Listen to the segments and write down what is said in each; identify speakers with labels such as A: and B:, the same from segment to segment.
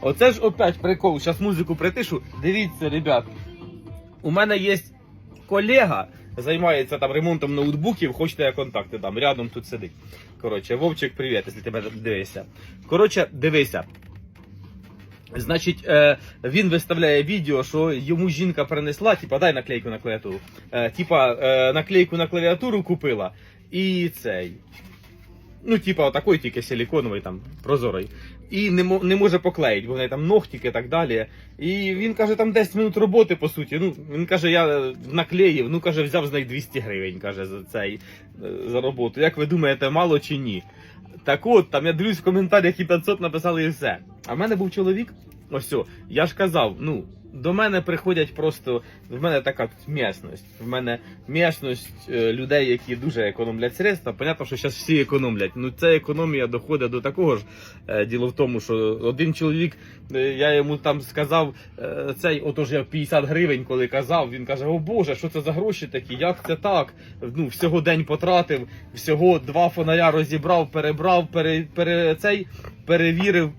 A: Оце ж опять прикол. Зараз музику притишу. Дивіться, ребят. У мене є колега, займається там ремонтом ноутбуків, хочете я контакти дам. Рядом тут сидить. Коротше, Вовчик, привіт, якщо тебе дивишся. Коротше, дивися. Значить, е, він виставляє відео, що йому жінка принесла, типа, дай наклейку на клавіатуру. Е, типа, е, наклейку на клавіатуру купила. І цей. Ну, типа, отакий тільки силіконовий, там, прозорий. І не, не може поклеїти, бо в неї там ногтики і так далі. І він каже, там 10 минут роботи, по суті. Ну, він каже, я наклеїв, ну каже, взяв з неї 200 гривень, каже, за цей е, за роботу. Як ви думаєте, мало чи ні? Так от, там я дивлюсь в коментарях і 500 написали і все. А в мене був чоловік. Ось, о, я ж казав, ну, до мене приходять просто. В мене така тут місність. В мене місність е, людей, які дуже економлять средства. Понятно, що зараз всі економлять. Ну, ця економія доходить до такого ж. Е, діло в тому, що один чоловік, е, я йому там сказав, цей, отож я 50 гривень, коли казав, він каже: О Боже, що це за гроші такі? Як це так? Ну, всього день потратив, всього два фонаря розібрав, перебрав, пере, пере, цей, перевірив,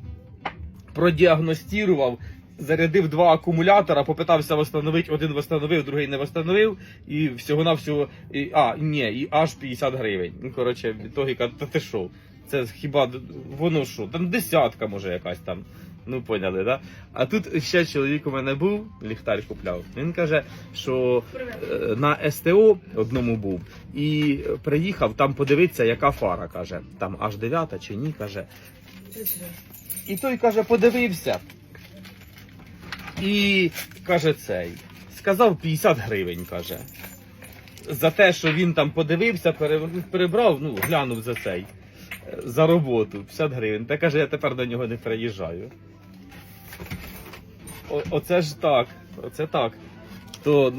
A: продіагностував. Зарядив два акумулятора, попитався встановити, один встановив, другий не встановив, і всього на всього, і, а, ні, і аж 50 гривень. Ну, коротше, в ітогі каже, та ти що? Це хіба воно що? Там десятка може якась там. Ну, поняли, да? А тут ще чоловік у мене був, ліхтар купляв. Він каже, що е, на СТО одному був і приїхав там подивитися, яка фара каже. Там аж 9 чи ні, каже. І той каже, подивився. І каже цей. Сказав 50 гривень, каже. За те, що він там подивився, пере- перебрав, ну, глянув за цей. За роботу 50 гривень. Та каже, я тепер до нього не приїжджаю. О, оце ж так. Оце так. То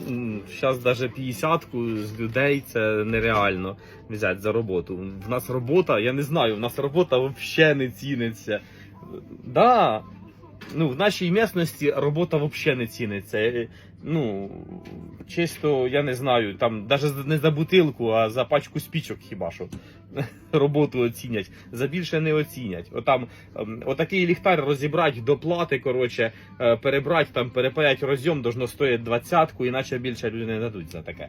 A: зараз навіть 50-ку з людей це нереально взяти за роботу. В нас робота, я не знаю, в нас робота взагалі не ціниться. Да. Ну, в нашій місності робота взагалі не ціниться. Е, Ну, чисто, я не знаю, там навіть не за бутилку, а за пачку спічок хіба що роботу оцінять. За більше не оцінять. Отам, ем, отакий ліхтар розібрати, доплати, коротше, е, перебрати, там, перепаять розйом, должно стоїть двадцятку, іначе більше люди не дадуть за таке.